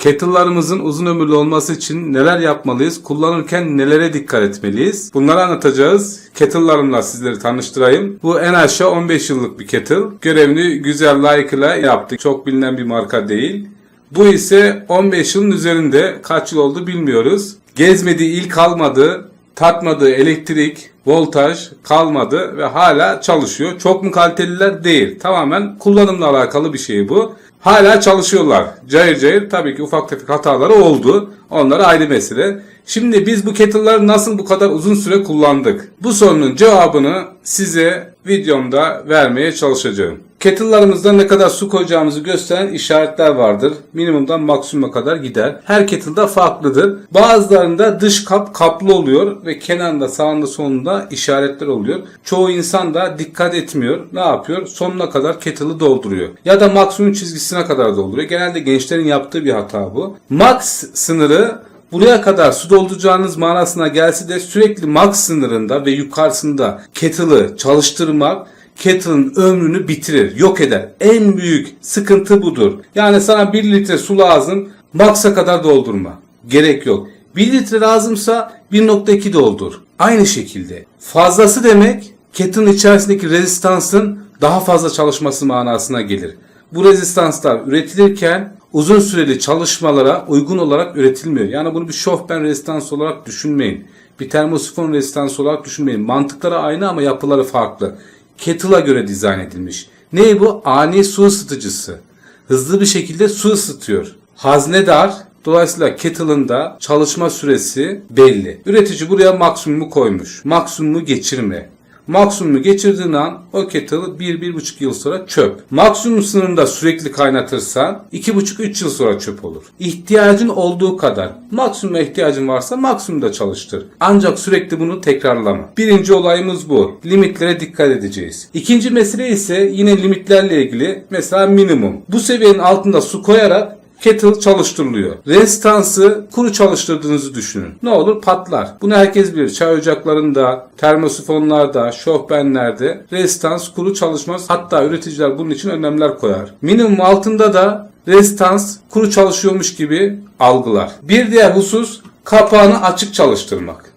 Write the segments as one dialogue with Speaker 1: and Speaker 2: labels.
Speaker 1: Kettle'larımızın uzun ömürlü olması için neler yapmalıyız? Kullanırken nelere dikkat etmeliyiz? Bunları anlatacağız. Kettle'larımla sizleri tanıştırayım. Bu en aşağı 15 yıllık bir kettle. Görevini güzel layıkıyla yaptık. Çok bilinen bir marka değil. Bu ise 15 yılın üzerinde kaç yıl oldu bilmiyoruz. Gezmediği il kalmadı. Tatmadığı elektrik, voltaj kalmadı ve hala çalışıyor. Çok mu kaliteliler? Değil. Tamamen kullanımla alakalı bir şey bu. Hala çalışıyorlar. Cayır cayır tabii ki ufak tefek hataları oldu. Onlar ayrı mesele. Şimdi biz bu kettle'ları nasıl bu kadar uzun süre kullandık? Bu sorunun cevabını size videomda vermeye çalışacağım. Kettle'larımızda ne kadar su koyacağımızı gösteren işaretler vardır. Minimumdan maksimuma kadar gider. Her kettle'da farklıdır. Bazılarında dış kap kaplı oluyor ve kenarında sağında solunda işaretler oluyor. Çoğu insan da dikkat etmiyor. Ne yapıyor? Sonuna kadar kettle'ı dolduruyor. Ya da maksimum çizgisine kadar dolduruyor. Genelde gençlerin yaptığı bir hata bu. Max sınırı buraya kadar su dolduracağınız manasına gelse de sürekli max sınırında ve yukarısında kettle'ı çalıştırmak kettle'ın ömrünü bitirir, yok eder. En büyük sıkıntı budur. Yani sana 1 litre su lazım, max'a kadar doldurma. Gerek yok. 1 litre lazımsa 1.2 doldur. Aynı şekilde. Fazlası demek kettle'ın içerisindeki rezistansın daha fazla çalışması manasına gelir. Bu rezistanslar üretilirken uzun süreli çalışmalara uygun olarak üretilmiyor. Yani bunu bir şofben rezistans olarak düşünmeyin. Bir termosifon rezistans olarak düşünmeyin. Mantıkları aynı ama yapıları farklı. Kettle'a göre dizayn edilmiş. Ne bu? Ani su ısıtıcısı. Hızlı bir şekilde su ısıtıyor. Hazne dar. Dolayısıyla kettle'ın da çalışma süresi belli. Üretici buraya maksimumu koymuş. Maksimumu geçirme. Maksimumu geçirdiğin an o kettle 1-1,5 yıl sonra çöp. Maksimum sınırında sürekli kaynatırsan 2,5-3 yıl sonra çöp olur. İhtiyacın olduğu kadar. Maksimuma ihtiyacın varsa maksimumda çalıştır. Ancak sürekli bunu tekrarlama. Birinci olayımız bu. Limitlere dikkat edeceğiz. İkinci mesele ise yine limitlerle ilgili. Mesela minimum. Bu seviyenin altında su koyarak kettle çalıştırılıyor. Rezistansı kuru çalıştırdığınızı düşünün. Ne olur patlar. Bunu herkes bilir. Çay ocaklarında, termosifonlarda, şofbenlerde rezistans kuru çalışmaz. Hatta üreticiler bunun için önlemler koyar. Minimum altında da rezistans kuru çalışıyormuş gibi algılar. Bir diğer husus kapağını açık çalıştırmak.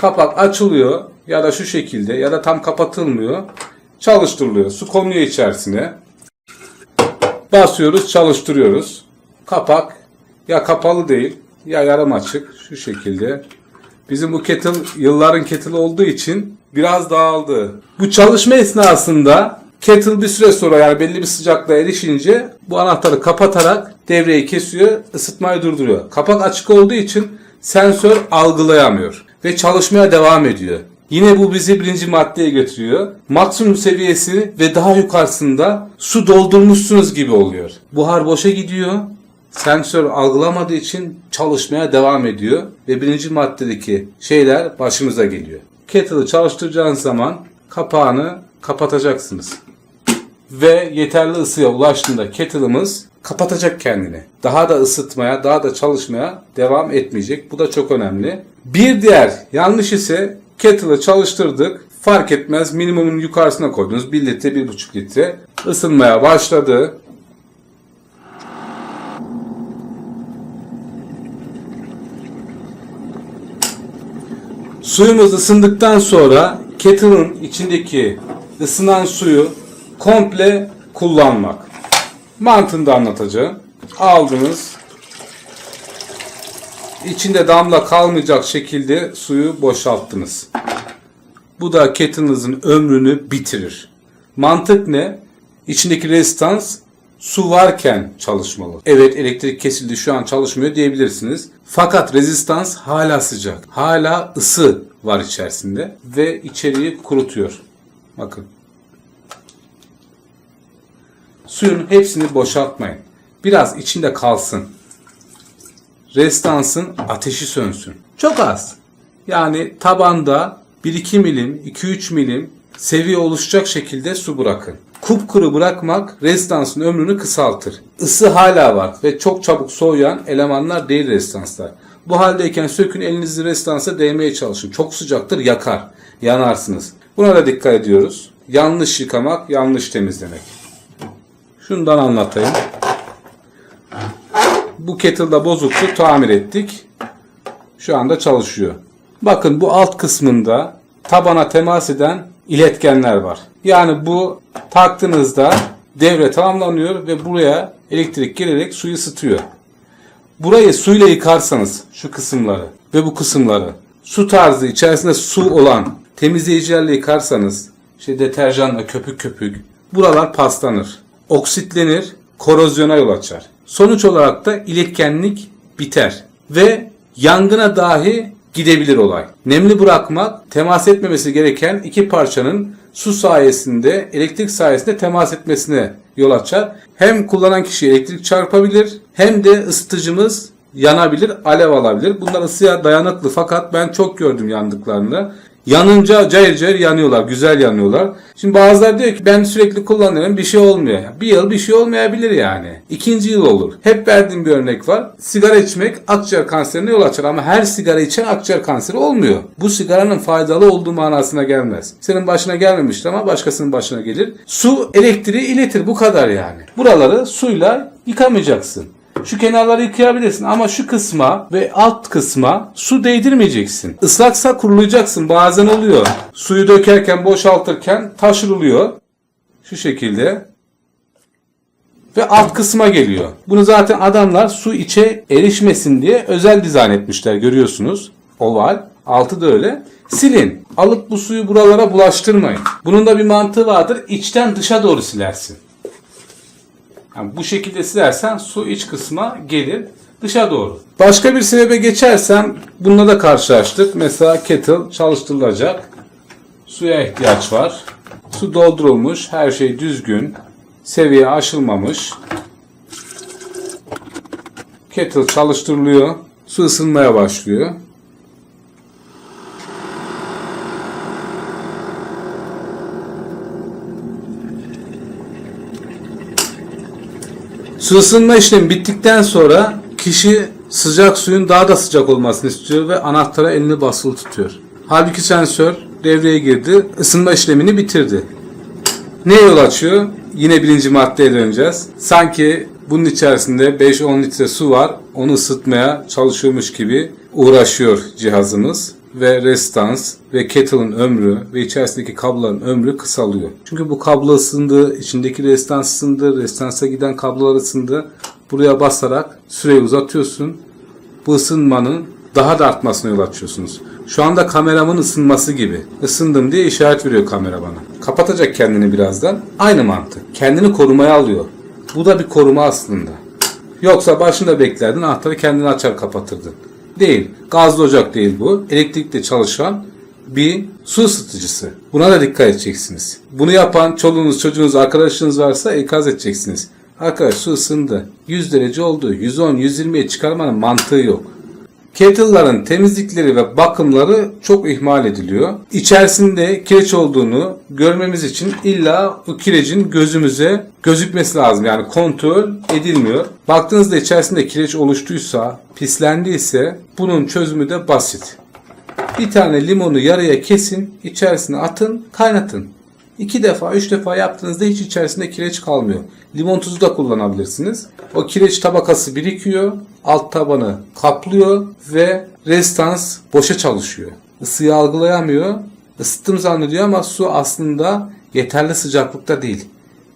Speaker 1: Kapak açılıyor ya da şu şekilde ya da tam kapatılmıyor. Çalıştırılıyor. Su konuyor içerisine. Basıyoruz, çalıştırıyoruz. Kapak ya kapalı değil ya yarım açık şu şekilde. Bizim bu kettle yılların kettle olduğu için biraz dağıldı. Bu çalışma esnasında kettle bir süre sonra yani belli bir sıcaklığa erişince bu anahtarı kapatarak devreyi kesiyor, ısıtmayı durduruyor. Kapak açık olduğu için sensör algılayamıyor ve çalışmaya devam ediyor. Yine bu bizi birinci maddeye götürüyor. Maksimum seviyesi ve daha yukarısında su doldurmuşsunuz gibi oluyor. Buhar boşa gidiyor. Sensör algılamadığı için çalışmaya devam ediyor. Ve birinci maddedeki şeyler başımıza geliyor. Kettle'ı çalıştıracağınız zaman kapağını kapatacaksınız. Ve yeterli ısıya ulaştığında kettle'ımız kapatacak kendini. Daha da ısıtmaya, daha da çalışmaya devam etmeyecek. Bu da çok önemli. Bir diğer yanlış ise kettle'ı çalıştırdık. Fark etmez minimumun yukarısına koydunuz. 1 litre, 1,5 litre. ısınmaya başladı. Suyumuz ısındıktan sonra kettle'ın içindeki ısınan suyu komple kullanmak. Mantığını da anlatacağım. Aldınız. İçinde damla kalmayacak şekilde suyu boşalttınız. Bu da kettle'ınızın ömrünü bitirir. Mantık ne? İçindeki rezistans su varken çalışmalı. Evet elektrik kesildi şu an çalışmıyor diyebilirsiniz. Fakat rezistans hala sıcak. Hala ısı var içerisinde ve içeriği kurutuyor. Bakın. Suyun hepsini boşaltmayın. Biraz içinde kalsın. Rezistansın ateşi sönsün. Çok az. Yani tabanda 1-2 milim, 2-3 milim seviye oluşacak şekilde su bırakın. Kupkuru bırakmak rezistansın ömrünü kısaltır. Isı hala var ve çok çabuk soğuyan elemanlar değil rezistanslar. Bu haldeyken sökün elinizi rezistansa değmeye çalışın. Çok sıcaktır yakar. Yanarsınız. Buna da dikkat ediyoruz. Yanlış yıkamak, yanlış temizlemek. Şundan anlatayım. Bu kettle'da bozuktu. Tamir ettik. Şu anda çalışıyor. Bakın bu alt kısmında tabana temas eden iletkenler var. Yani bu taktığınızda devre tamamlanıyor ve buraya elektrik gelerek suyu ısıtıyor. Burayı suyla yıkarsanız şu kısımları ve bu kısımları su tarzı içerisinde su olan temizleyicilerle yıkarsanız işte deterjanla köpük köpük buralar paslanır. Oksitlenir, korozyona yol açar. Sonuç olarak da iletkenlik biter ve yangına dahi gidebilir olay. Nemli bırakmak temas etmemesi gereken iki parçanın su sayesinde, elektrik sayesinde temas etmesine yol açar. Hem kullanan kişiye elektrik çarpabilir hem de ısıtıcımız yanabilir, alev alabilir. Bunlar ısıya dayanıklı fakat ben çok gördüm yandıklarını. Yanınca cayır cayır yanıyorlar, güzel yanıyorlar. Şimdi bazıları diyor ki ben sürekli kullanıyorum bir şey olmuyor. Bir yıl bir şey olmayabilir yani. İkinci yıl olur. Hep verdiğim bir örnek var. Sigara içmek akciğer kanserine yol açar ama her sigara içen akciğer kanseri olmuyor. Bu sigaranın faydalı olduğu manasına gelmez. Senin başına gelmemiştir ama başkasının başına gelir. Su elektriği iletir bu kadar yani. Buraları suyla yıkamayacaksın. Şu kenarları yıkayabilirsin ama şu kısma ve alt kısma su değdirmeyeceksin. Islaksa kurulayacaksın. Bazen oluyor. Suyu dökerken, boşaltırken taşırılıyor. Şu şekilde. Ve alt kısma geliyor. Bunu zaten adamlar su içe erişmesin diye özel dizayn etmişler. Görüyorsunuz. Oval. Altı da öyle. Silin. Alıp bu suyu buralara bulaştırmayın. Bunun da bir mantığı vardır. İçten dışa doğru silersin. Yani bu şekilde silersen su iç kısma gelir dışa doğru. Başka bir sebebe geçersem bununla da karşılaştık. Mesela kettle çalıştırılacak. Suya ihtiyaç var. Su doldurulmuş. Her şey düzgün. Seviye aşılmamış. Kettle çalıştırılıyor. Su ısınmaya başlıyor. Su ısınma işlemi bittikten sonra kişi sıcak suyun daha da sıcak olmasını istiyor ve anahtara elini basılı tutuyor. Halbuki sensör devreye girdi, ısınma işlemini bitirdi. Ne yol açıyor? Yine birinci maddeye döneceğiz. Sanki bunun içerisinde 5-10 litre su var, onu ısıtmaya çalışıyormuş gibi uğraşıyor cihazımız ve restans ve kettle'ın ömrü ve içerisindeki kabloların ömrü kısalıyor. Çünkü bu kablo ısındı, içindeki restans ısındı, restansa giden kablolar ısındı. Buraya basarak süreyi uzatıyorsun. Bu ısınmanın daha da artmasına yol açıyorsunuz. Şu anda kameramın ısınması gibi. Isındım diye işaret veriyor kamera bana. Kapatacak kendini birazdan. Aynı mantık. Kendini korumaya alıyor. Bu da bir koruma aslında. Yoksa başında beklerdin anahtarı kendini açar kapatırdın. Değil. Gazlı ocak değil bu. Elektrikle çalışan bir su ısıtıcısı. Buna da dikkat edeceksiniz. Bunu yapan çoluğunuz, çocuğunuz, arkadaşınız varsa ikaz edeceksiniz. Arkadaş su ısındı. 100 derece oldu. 110, 120'ye çıkarmanın mantığı yok. Kettle'ların temizlikleri ve bakımları çok ihmal ediliyor. İçerisinde kireç olduğunu görmemiz için illa bu kirecin gözümüze gözükmesi lazım. Yani kontrol edilmiyor. Baktığınızda içerisinde kireç oluştuysa, pislendiyse bunun çözümü de basit. Bir tane limonu yarıya kesin, içerisine atın, kaynatın. İki defa, üç defa yaptığınızda hiç içerisinde kireç kalmıyor. Limon tuzu da kullanabilirsiniz. O kireç tabakası birikiyor, alt tabanı kaplıyor ve restans boşa çalışıyor. Isıyı algılayamıyor, ısıttım zannediyor ama su aslında yeterli sıcaklıkta değil.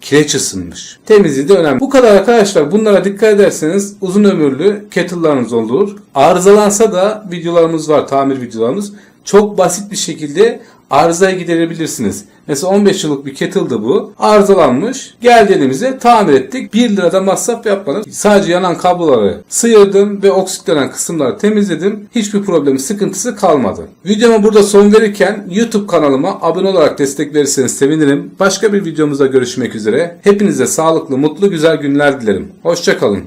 Speaker 1: Kireç ısınmış. Temizliği de önemli. Bu kadar arkadaşlar. Bunlara dikkat ederseniz uzun ömürlü kettle'larınız olur. Arızalansa da videolarımız var. Tamir videolarımız. Çok basit bir şekilde arızayı giderebilirsiniz. Mesela 15 yıllık bir kettle'dı bu. Arızalanmış. Geldi elimize tamir ettik. 1 lirada masraf yapmadım. Sadece yanan kabloları sıyırdım ve oksitlenen kısımları temizledim. Hiçbir problemi, sıkıntısı kalmadı. Videoma burada son verirken YouTube kanalıma abone olarak destek verirseniz sevinirim. Başka bir videomuzda görüşmek üzere. Hepinize sağlıklı, mutlu, güzel günler dilerim. Hoşçakalın.